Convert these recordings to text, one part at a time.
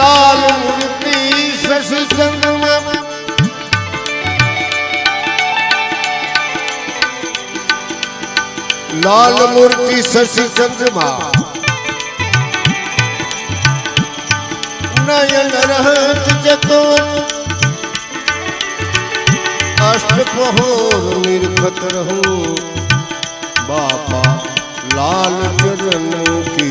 લાલ મૂર્તિ શશી ચંદ્રમાં લાલ મૂર્તિ શશી ચંદ્રમાં નયન રહત જતો અષ્ટપહોર નિર્ખત રહું બાપા લાલ ચરણ की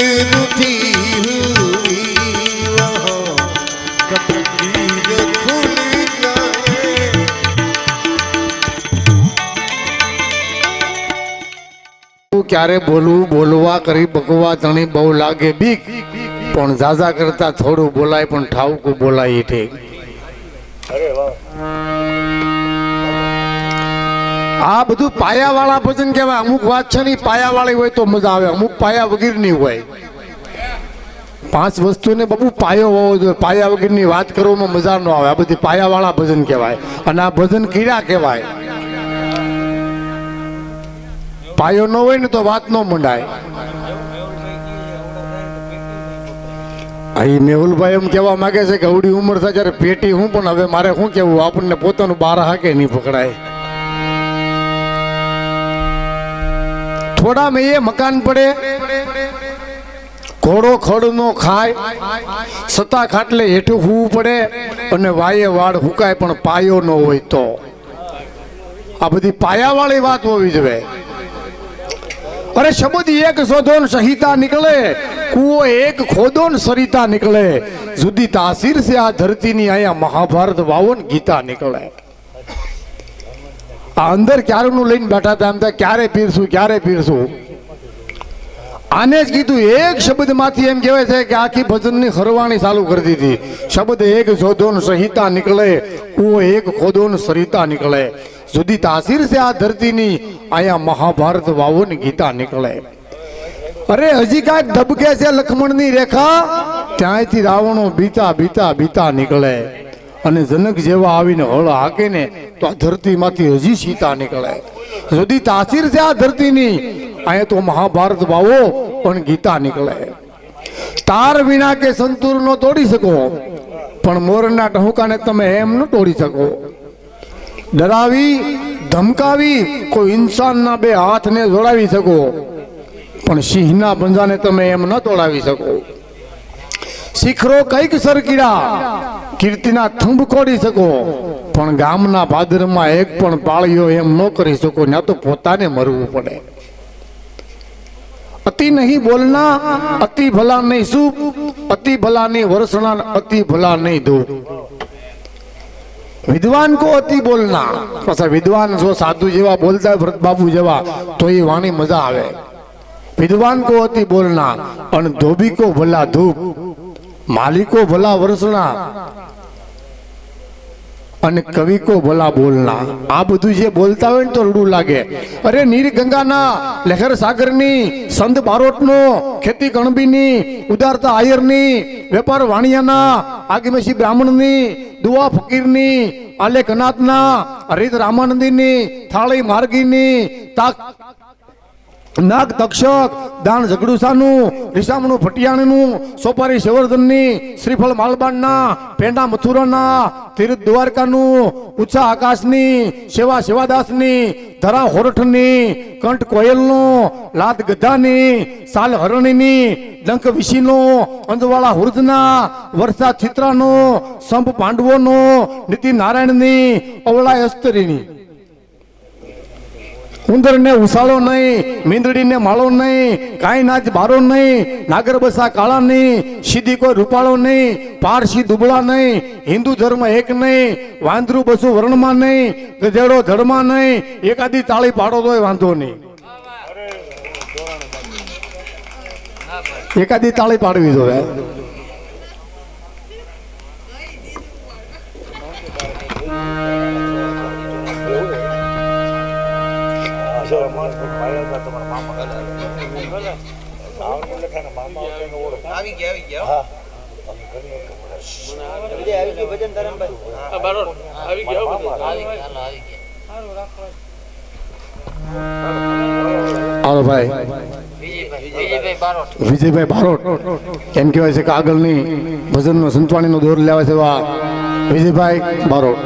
किस्मत रूठी हुई वहाँ तकदीर खुल जाए ક્યારે બોલવું બોલવા કરી બકવા તણી બહુ લાગે બીક પણ ઝાઝા કરતા થોડું બોલાય પણ ઠાવકું બોલાય એ ઠીક આ બધું પાયાવાળા ભજન કહેવાય. અમુક વાત છે ને પાયાવાળી હોય તો મજા આવે. અમુક પાયા વગરની હોય. પાંચ વસ્તુને બબુ પાયો હોવો જોઈએ. પાયા વગરની વાત કરવામાં મજા ન આવે. આ બધી પાયાવાળા ભજન કહેવાય. અને આ ભજન કીડા કહેવાય. પાયો ન હોય ને તો વાત ન મંડાય. અહીં મેહુલભાઈ એમ કહેવા માંગે છે કે અવડી ઉંમર થાય જ્યારે પેટી હું, પણ હવે મારે શું કેવું આપણને પોતાનું બાર હાકે નહીં પકડાય. થોડા એ મકાન પડે. ઘોડો ખડ નો ખાય. સતા ખાટલે હેઠું હોવું પડે અને વાયે વાળ હુકાય પણ પાયો ન હોય તો. આ બધી પાયાવાળી વાત હોવી જોઈએ. અરે શબ્દ એક શોધો સહિતા નીકળે, કુવો એક ખોદો સરિતા નીકળે. જુદી તાસીર છે આ ધરતીની, અહીંયા મહાભારત વાવો ગીતા નીકળે. અંદર ક્યારનું લઈને બેઠા હતા એમ તો ક્યારે પીરશું ક્યારે પીરશું આને જ કીધું, એક શબ્દમાંથી એમ કહેવાય છે કે આખી ભજનની હરવાણી ચાલુ કરી દીધી. શબ્દ એક શોધો ને સહિતા નીકળે, કુવો એક ખોદો સરિતા નીકળે. જુદી તાસીર છે આ ધરતીની અહીંયા મહાભારત વાવો ને ગીતા નીકળે. અરે હજી કાંઈક ધબકે છે લક્ષ્મણની રેખા ત્યાંથી રાવણો બીતા બીતા બીતા નીકળે. અને જનક જેવા આવીને હળ હાકે ને તો આ ધરતીમાંથી હજી સીતા નીકળે. સુધી તાસીર છે આ ધરતીની. અહીંયા તો મહાભારત વાવો, પણ ગીતા નીકળે. તાર વિના કે સંતુર નો તોડી શકો, પણ મોરના ટહુકાને તમે એમ ન તોડી શકો. ડરાવી, ધમકાવી, કોઈ ઇન્સાનના બે હાથને જોડાવી શકો, પણ સિંહના પંજાને તમે એમ ન તોડાવી શકો. શિખરો કંઈક સરકીડા કીર્તિના થંભ કોડી શકો. પણ ગામના ભાદરમાં એક પણ પાળીઓ એમ ન કરી શકો ને તો પોતાને મરવું પડે. અતિ નહીં બોલના, અતિ ભલા નહીં સુપ, અતિ ભલા નહીં વરસણા, અતિ ભલા નહીં ધૂપ. વિદ્વાન કો અતિ બોલના. પાછા વિદ્વાન જો સાધુ જેવા બોલતા ભરત બાબુ જેવા, તો એ વાણી મજા આવે. વિદ્વાન કો અતિ બોલના અને ધોબી કો ભલા ધૂપ. માલિકો ભલા વરસણા અને કવિ કો ભલા બોલના. આ બધું જે બોલતા હોય ને તો રડું લાગે. અરે નીરગંગાના લહેર સાગરની સંત બારોટનો, ખેતી ગણબીની ઉદારતા આયરની, વેપાર વાણિયાના આગમસી બ્રાહ્મણની, દુઆ ફકીરની આલેખ અનાથના હરિત રામાનંદીની, થાળી માર્ગીની, તાક નાગ તક્ષક દાણ ઝઘડુસાનું રીસામણું ફટિયાણીનું સોપારી સેવર્ધનની શ્રીફળ માલબાણના પેંડા મથુરાના તીર્થ દ્વારકાનું ઉચ્ચા આકાશની સેવા સેવાદાસની ધરા હોરઠની કંઠ કોયલનો લાત ગધાની સાલ હરણીની ડંખ વિશીનો અંજવાળા હુર્જના વર્ષા ચિત્રાનો સંપ પાંડવોનો નીતિ નારાયણની અવળા અસ્તરીની ઉંદરને ઉસાળો નહીં, મીંદડીને માળો નહીં, કાંઈ નાચ બારો નહીં નાગરબસા કાળા નહીં, સીધી કોઈ રૂપાળો નહીં, પારસી દુબળા નહીં, હિન્દુ ધર્મ એક નહીં, વાંદરું બસું વર્ણમાં નહીં, ગધેડો ધર્મમાં નહીં, એકાદી તાળી પાડો તોય વાંધો નહીં. એકાદી તાળી પાડવી જોવે આવી ગયા આવી ગયા વિજય આવી ગયું ભજન ધરમભાઈ? આવી ગયા આવી ગયા આવી હાલો ભાઈ. વિજયભાઈ બારોટ. વિજયભાઈ બારોટ. એમ કહેવાય છે કે આગળની ભજનનો સંતવાણીનો દોર લેવા છે વિજયભાઈ બારોટ.